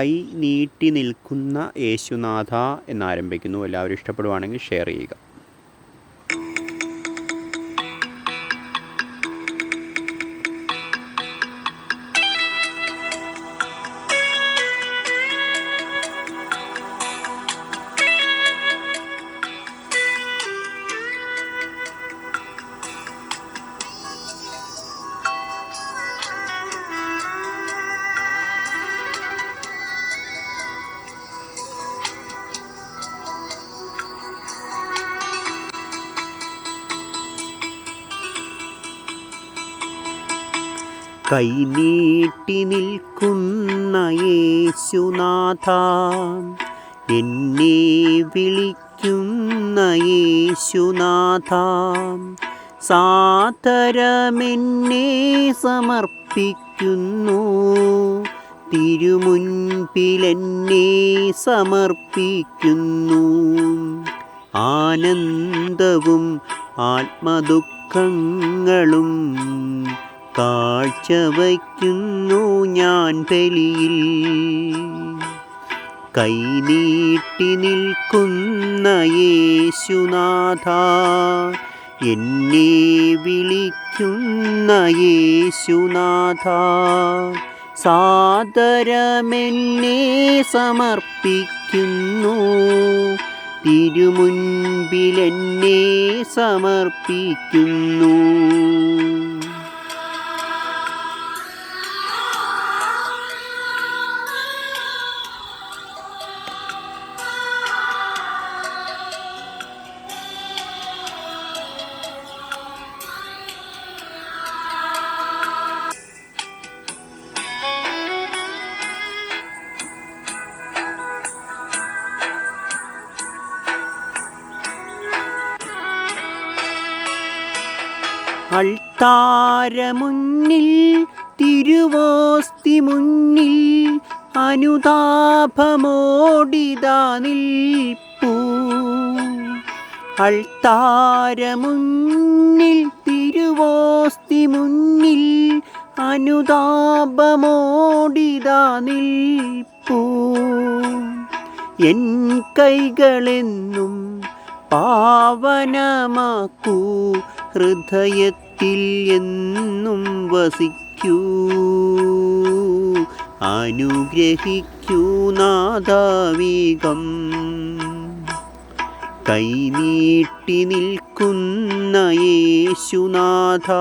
കൈ നീട്ടി നിൽക്കുന്ന യേശുനാഥ എന്നാരംഭിക്കുന്നു. എല്ലാവരും ഇഷ്ടപ്പെടുവാണെങ്കിൽ ഷെയർ ചെയ്യുക. കൈനീട്ടി നിൽക്കുന്ന യേശുനാഥ എന്നെ വിളിക്കുന്ന യേശുനാഥ സാതരമെന്നെ സമർപ്പിക്കുന്നു. തിരുമുൻപിലെന്നെ സമർപ്പിക്കുന്നു. ആനന്ദവും ആത്മദുഃഖങ്ങളും കാഴ്ചവയ്ക്കുന്നു ഞാൻ ബലിയിൽ കൈനീട്ടി നിൽക്കുന്ന യേശുനാഥ എന്നെ വിളിക്കുന്ന യേശുനാഥ സാദരമെന്നെ സമർപ്പിക്കുന്നു. തിരുമുൻപിലെന്നെ സമർപ്പിക്കുന്നു. അൾത്താരമുന്നിൽ തിരുവോസ്തി മുന്നിൽ അനുതാപമോടിതാ നിൽപ്പൂ. അൾത്താരമുന്നിൽ തിരുവോസ്തി മുന്നിൽ അനുതാപമോടിതാ നിൽപ്പൂ. എൻ കൈകളെന്നും പാവനമാക്കൂ ഹൃദയത്തിൽ എന്നും വസിക്കൂ. അനുഗ്രഹിക്കൂ നാദാവീകം. കൈനീട്ടി നിൽക്കുന്ന യേശുനാഥ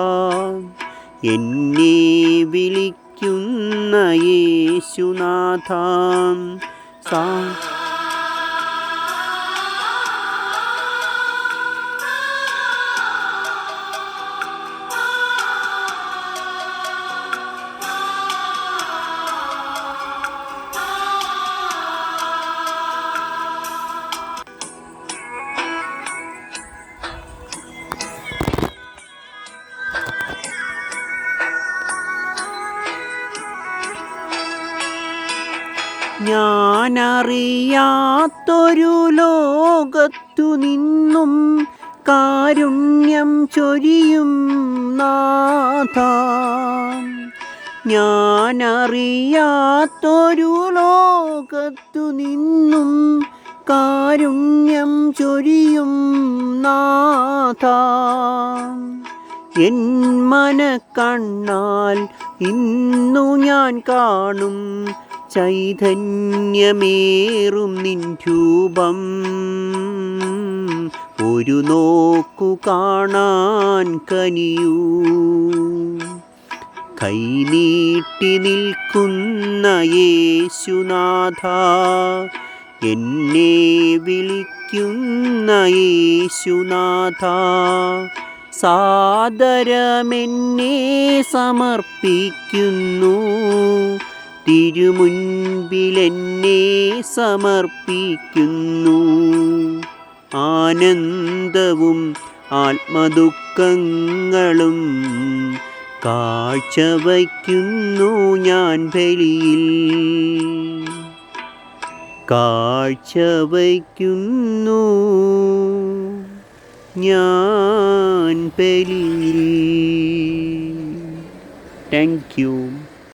എന്നെ വിളിക്കുന്ന യേശുനാഥ. സാ ഞാനറിയാത്തൊരു ലോകത്തു നിന്നും കാരുണ്യം ചൊരിയും നാഥ. ഞാനറിയാത്തൊരു ലോകത്തു നിന്നും കാരുണ്യം ചൊരിയും നാഥ. എൻ മനക്കണ്ണാൽ ഇന്നു ഞാൻ കാണും ചൈതന്യമേറും നിൻ രൂപം. ഒരു നോക്കു കാണാൻ കനിയൂ. കൈനീട്ടി നിൽക്കുന്ന യേശുനാഥ എന്നെ വിളിക്കുന്ന യേശുനാഥ സാദരമെന്നെ സമർപ്പിക്കുന്നു. തിരുമുൻപിലെന്നെ സമർപ്പിക്കുന്നു. ആനന്ദവും ആത്മദുഃഖങ്ങളും കാഴ്ചവയ്ക്കുന്നു ഞാൻ ബലിയിൽ. കാഴ്ചവയ്ക്കുന്നു ഞാൻ ബലിയിൽ. Thank you